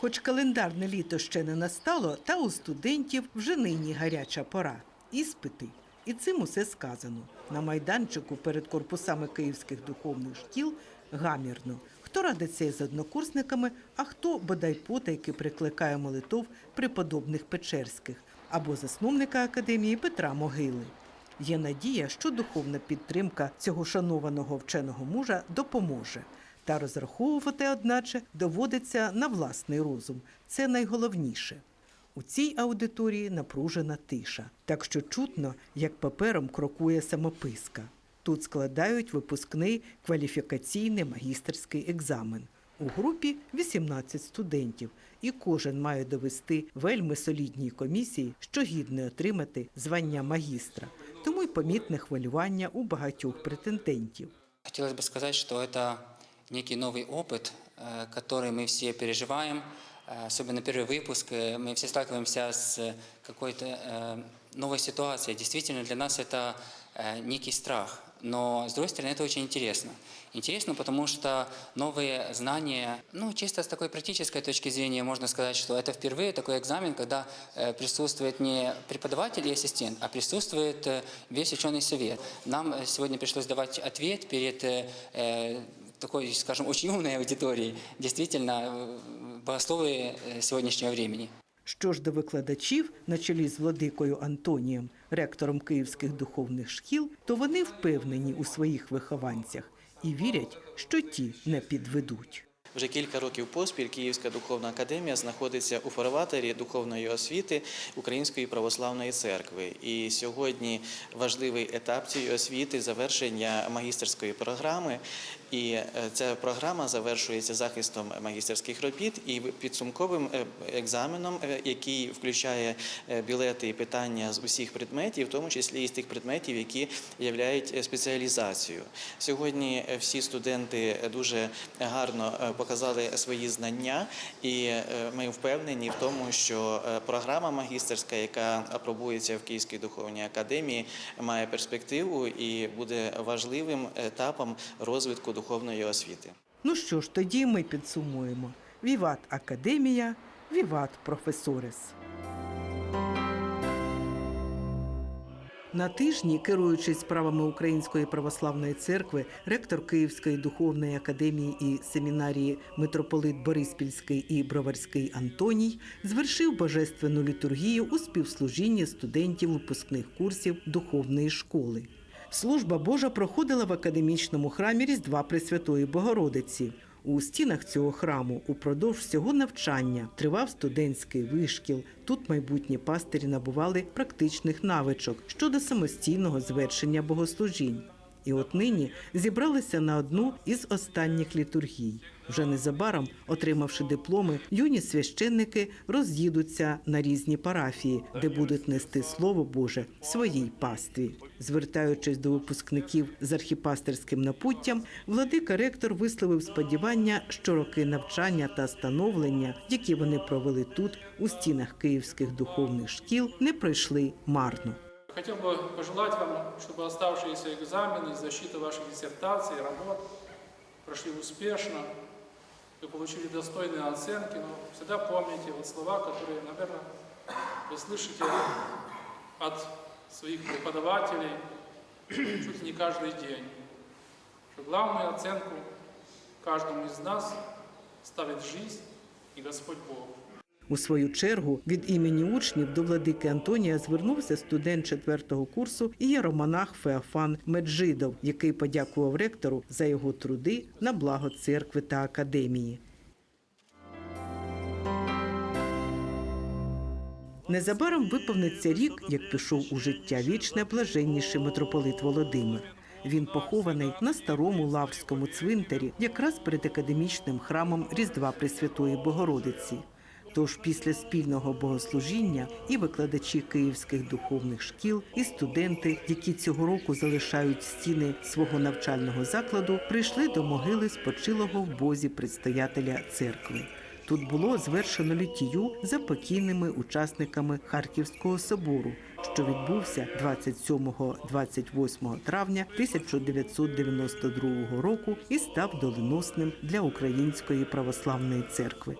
Хоч календарне літо ще не настало, та у студентів вже нині гаряча пора. Іспити. І цим усе сказано. На майданчику перед корпусами київських духовних шкіл гамірно. Хто радиться із однокурсниками, а хто бодай потайки прикликає молитов преподобних Печерських або засновника академії Петра Могили. Є надія, що духовна підтримка цього шанованого вченого мужа допоможе. Та розраховувати, одначе, доводиться на власний розум. Це найголовніше. У цій аудиторії напружена тиша, так що чутно, як папером крокує самописка. Тут складають випускний кваліфікаційний магістерський екзамен. У групі 18 студентів, і кожен має довести вельми солідній комісії, що гідне отримати звання магістра. Тому й помітне хвилювання у багатьох претендентів. Хотелось бы сказать, что это некий новый опыт, э, который мы все переживаем. Э, Особенно первый выпуск, э, мы все сталкиваемся с какой-то новой ситуацией. Действительно, для нас это некий страх. Но, с другой стороны, это очень интересно. Интересно, потому что новые знания, ну, чисто с такой практической точки зрения, можно сказать, что это впервые такой экзамен, когда присутствует не преподаватель и ассистент, а присутствует весь ученый совет. Нам сегодня пришлось давать ответ перед такой, скажем, очень умной аудиторией, действительно, э, богословы э, сегодняшнего времени. Що ж до викладачів, на чолі з владикою Антонієм, ректором київських духовних шкіл, то вони впевнені у своїх вихованцях і вірять, що ті не підведуть. Вже кілька років поспіль Київська духовна академія знаходиться у фарватері духовної освіти Української православної церкви. І сьогодні важливий етап цієї освіти завершення магістерської програми. І е, ця програма завершується захистом магістерських робіт і підсумковим е, екзаменом, е, який включає білети і питання з усіх предметів, в тому числі і з тих предметів, які являють спеціалізацію. Сьогодні всі студенти дуже гарно показали свої знання, і е, ми впевнені в тому, що е, програма магістерська, яка апробується в Київській духовній академії, має перспективу і буде важливим етапом розвитку духовної освіти. Ну що ж, тоді ми підсумуємо: Віват Академія, Віват Професорес. На тижні, керуючись справами Української православної церкви, ректор Київської духовної академії і семінарії митрополит Бориспільський і Броварський Антоній звершив божественну літургію у співслужінні студентів випускних курсів духовної школи. Служба Божа проходила в академічному храмі Різдва Пресвятої Богородиці. У стінах цього храму упродовж всього навчання тривав студентський вишкіл. Тут майбутні пастирі набували практичних навичок щодо самостійного звершення богослужінь. І от нині зібралися на одну із останніх літургій. Вже незабаром, отримавши дипломи, юні священники роз'їдуться на різні парафії, де будуть нести слово Боже своїй пастві. Звертаючись до випускників з архіпастерським напуттям, владика ректор висловив сподівання, що роки навчання та становлення, які вони провели тут, у стінах київських духовних шкіл, не пройшли марно. Хотел бы пожелать вам, чтобы оставшиеся экзамены, защита вашей диссертации, работ прошли успешно, вы получили достойные оценки, но всегда помните вот слова, которые, наверное, вы слышите от своих преподавателей чуть не каждый день, что главную оценку каждому из нас ставит жизнь и Господь Бог. У свою чергу від імені учнів до владики Антонія звернувся студент четвертого курсу і ієромонах Феофан Меджидов, який подякував ректору за його труди на благо церкви та академії. Незабаром виповниться рік, як пішов у життя вічне блаженніший митрополит Володимир. Він похований на старому лаврському цвинтарі, якраз перед академічним храмом Різдва Пресвятої Богородиці. Тож після спільного богослужіння і викладачі київських духовних шкіл, і студенти, які цього року залишають стіни свого навчального закладу, прийшли до могили спочилого в бозі предстоятеля церкви. Тут було звершено літію за покійними учасниками Харківського собору, що відбувся 27-28 травня 1992 року і став доленосним для Української православної церкви.